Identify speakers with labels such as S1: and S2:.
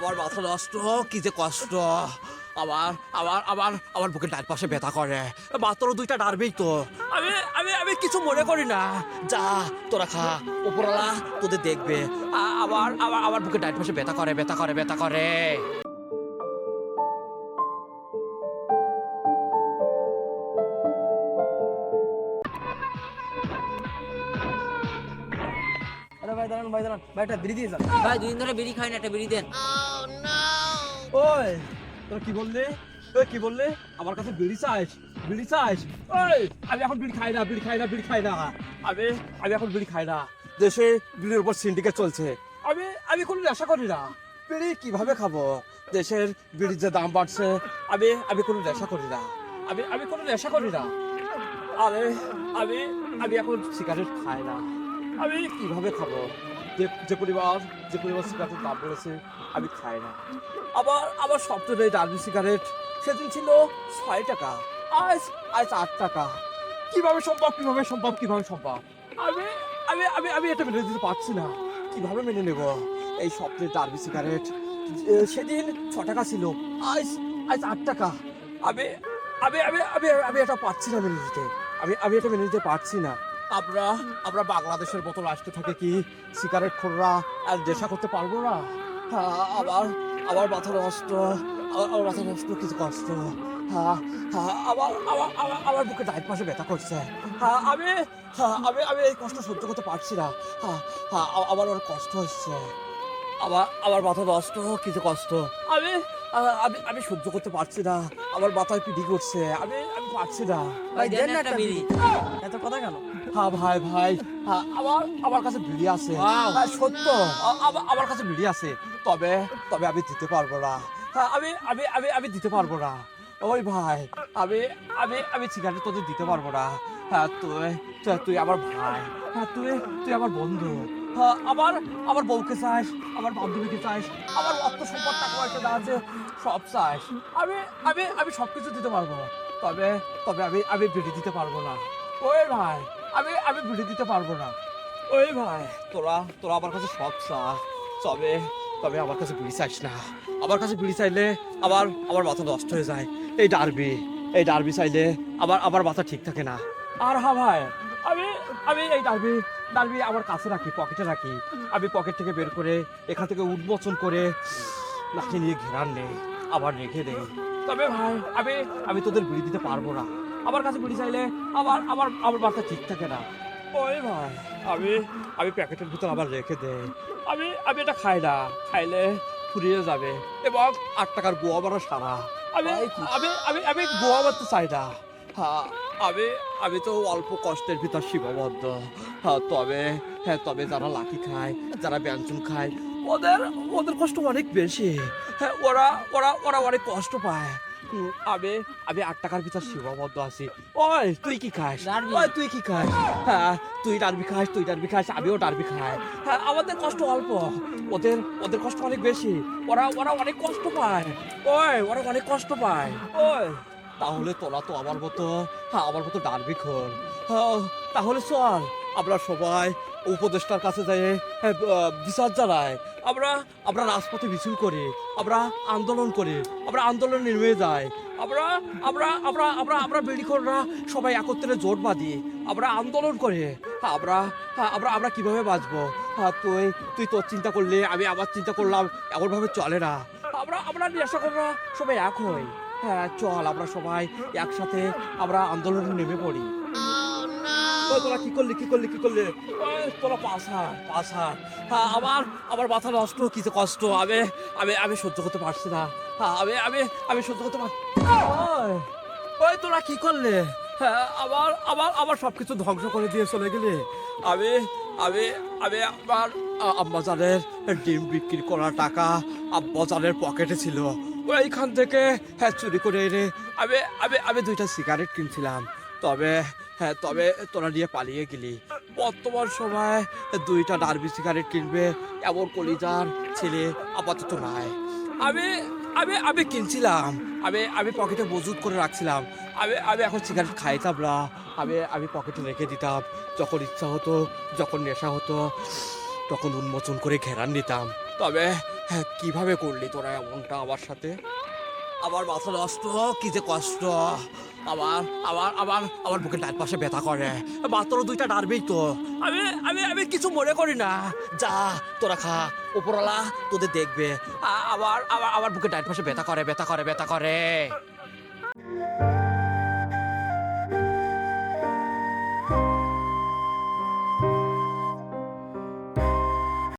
S1: আমার মাথা নষ্ট, কি যে কষ্ট। আমার আমার আমার আমার বুকের ডান পাশে ব্যথা করে। মাত্র দুইটা ডারবেই তো। আমি আমি আমি কিছু মনে করি না। যা, তোরা খা। উপরওয়ালা তোদের দেখবে। আবার আমার আমার আমার বুকের ডান পাশে ব্যথা করে ব্যথা করে ব্যথা করে।
S2: দাঁড়ান ভাই দাঁড়ান। ভাই একটা বিড়ি দিয়ে যান।
S3: ভাই দুদিন ধরে বিড়ি খাই না একটা বিড়ি দেন।
S1: ওই তোরা কি বললি? ওই কি বললি? আমার কাছে বিড়ি চাইস বিড়ি চাইস ওই আমি এখন বিড়ি খাই না বিড়ি খাই না বিড়ি খাই না। আমি আমি এখন বিড়ি খাই না। দেশে বিড়ির উপর সিন্ডিকেট চলছে। আমি আমি কোনো নেশা করি না। বিড়ি কীভাবে খাব? দেশের বিড়ির যে দাম বাড়ছে আমি আমি কোনো নেশা করি না। আমি আমি কোনো নেশা করি না। আরে আমি আমি এখন সিগারেট খাই না। আমি কীভাবে খাব? যে যে পরিবার যে পরিবার সিগারেটের দাম বেড়েছে আমি খাই না। আবার আবার সপ্তাহে ডার্বি সিগারেট সেদিন ছিল ছয় টাকা, আজ আজ আট টাকা। কীভাবে সম্ভব কীভাবে সম্ভব কীভাবে সম্ভব? আমি আমি আমি আমি এটা মেনে দিতে পারছি না। কীভাবে মেনে নেব? এই সপ্তাহে ডার্বি সিগারেট সেদিন ছ টাকা ছিল, আজ আজ আট টাকা। আমি আমি আমি আমি আমি এটা পারছি না মেনে নিতে। আমি আমি এটা মেনে নিতে পারছি না। আমরা আমরা বাংলাদেশের মতো রাষ্ট্রে থাকে কি সিগারেট খোররা আর নেশা করতে পারব না? হ্যাঁ, আবার আবার মাথা নষ্ট আমার আমার মাথা নষ্ট কিছু কষ্ট। হ্যাঁ, হ্যাঁ, আবার আবার আমার বুকে ডাইট পাশে ব্যথা করছে। আমি আমি আমি এই কষ্ট সহ্য করতে পারছি না। আমার কষ্ট হচ্ছে। আমার আমার মাথা নষ্ট কিছু কষ্ট। আমি আমি আমি সহ্য করতে পারছি না। আমার মাথায় পিঠি করছে আমি আমি পারছি না।
S3: ভাই দেন না একটা বিড়ি।
S2: এত কথা কেন?
S1: হ্যাঁ ভাই ভাই হ্যাঁ, আমার আমার কাছে বিড়ি আছে. হ্যাঁ, সত্য। আমার কাছে বিড়ি আছে। তবে তবে আমি দিতে পারব না। হ্যাঁ, আমি আমি আমি আমি দিতে পারব না। ওই ভাই আমি আমি আমি সিগারেট তোদের দিতে পারব না। হ্যাঁ তুই তুই আমার ভাই। হ্যাঁ তুই তুই আমার বন্ধু। আমার আমার বউকে চাস আমার বান্ধবীকে চাস আমার অর্থ সম্পদ টাকা পয়সা যা আছে, সব চাস। আমি আমি আমি সব কিছু দিতে পারব তবে তবে আমি আমি বিড়ি দিতে পারব না। ওই ভাই, আমি আমি বিড়ি দিতে পারব না। ওই ভাই, তোরা তোরা আমার কাছে সব চা তবে তবে আমার কাছে বিড়ি চাইস না। আমার কাছে বিড়ি চাইলে আবার আমার মাথা নষ্ট হয়ে যায়। এই ডারবি এই ডারবি চাইলে আবার আমার মাথা ঠিক থাকে না। আর হ্যাঁ ভাই, আমি আমি এই ডারবি ডারবি আমার কাছে রাখি পকেটে রাখি। আমি পকেট থেকে বের করে এখান থেকে উন্মোচন করে লাঠি নিয়ে ঘেরান নেই আবার রেখে দেই তবে ভাই আমি আমি তোদের বিড়ি দিতে পারব না। আমার কাছে বিড়ি চাইলে আমার আমার আমার মাথা ঠিক থাকে না। ওই ভাই আমি আমি প্যাকেটের ভিতর আবার রেখে দেই আমি আমি এটা খাই না খাইলে ফুরিয়ে যাবে। এবং আট টাকার গোয়া বারো সারা। আমি আমি আমি আমি গোয়া বারতে চাই না। হ্যাঁ আমি আমি তো অল্প কষ্টের ভিতর সীমাবদ্ধ। হ্যাঁ তবে হ্যাঁ তবে যারা লাকি খায় যারা ব্যঞ্জন খায় ওদের ওদের কষ্ট অনেক বেশি। হ্যাঁ ওরা ওরা ওরা অনেক কষ্ট পায়। আমি আমি আট টাকার ভিতর সীমাবদ্ধ আছি। ওই তুই কি খাস। ওই তুই কি খাস? হ্যাঁ তুই ডারবি খাস তুই ডারবি খাস আমিও ডারবি খাই। হ্যাঁ আমাদের কষ্ট অল্প। ওদের ওদের কষ্ট অনেক বেশি। ওরা ওরা অনেক কষ্ট পায়। ওই ওরা অনেক কষ্ট পায়। ওই। তাহলে তোরা তো আমার মতো হ্যাঁ আমার মতো ডারবি খোল। হ্যাঁ, তাহলে চল আমরা সবাই উপদেষ্টার কাছে যাই হ্যাঁ, বিচার জানাই। আমরা আমরা রাজপথে মিছিল করি আমরা আন্দোলন করি আমরা আন্দোলন নেমে যাই। আমরা আমরা আমরা আমরা আমরা বেড়িখোররা সবাই একত্রে জোট বাঁধি আমরা আন্দোলন করে। আমরা আমরা আমরা কীভাবে বাঁচবো? তুই তুই তোর চিন্তা করলে আমি আমার চিন্তা করলাম এমনভাবে চলে না। আমরা আমরা নেশা কররা সবাই এক হই। হ্যাঁ চল আমরা সবাই একসাথে আমরা আন্দোলনে নেমে পড়ি। তোরা কি করলি কি করলি কি করলি? তোরা হার পাস হ্যাঁ আমার আমার মাথা নষ্ট কিছু কষ্ট। আমি আমি আমি সহ্য করতে পারছি না। হ্যাঁ আমি আমি আমি সহ্য করতে পারছি ওই, তোরা কি করলে? হ্যাঁ আবার আবার আবার সব কিছু ধ্বংস করে দিয়ে চলে গেলে। আমি আমি আমি আমার আ- আম্মাজানের ডিম বিক্রি করার টাকা আব্বাজানের পকেটে ছিল। ওইখান থেকে হ্যাঁ চুরি করে এনে আমি আমি আমি দুইটা সিগারেট কিনছিলাম। তবে হ্যাঁ তবে তোরা নিয়ে পালিয়ে গেলি। বর্তমান সময় দুইটা ডার্বি সিগারেট কিনবে এমন কলিজার ছেলে আপাতত নাই। আমি আমি আমি কিনছিলাম। আমি আমি পকেটে মজুত করে রাখছিলাম। আমি আমি এখন সিগারেট খাইতাম না। আমি আমি পকেটে রেখে দিতাম। যখন ইচ্ছা হতো, যখন নেশা হতো, তখন উন্মোচন করে ঘেরান নিতাম। তবে হ্যাঁ কীভাবে করলি তোরা এমনটা আমার সাথে? আমার মাথা নষ্ট, কি যে কষ্ট। আবার আবার আবার আমার বুকে ডান পাশে ব্যথা করে। মাত্র দুইটা ডারবেই তো। আমি আমি আমি কিছু মনে করি না। যা, তোরা খা। উপরওয়ালা তোদের দেখবে। আবার আমার আমার বুকের ডান পাশে ব্যথা করে ব্যথা করে ব্যথা করে।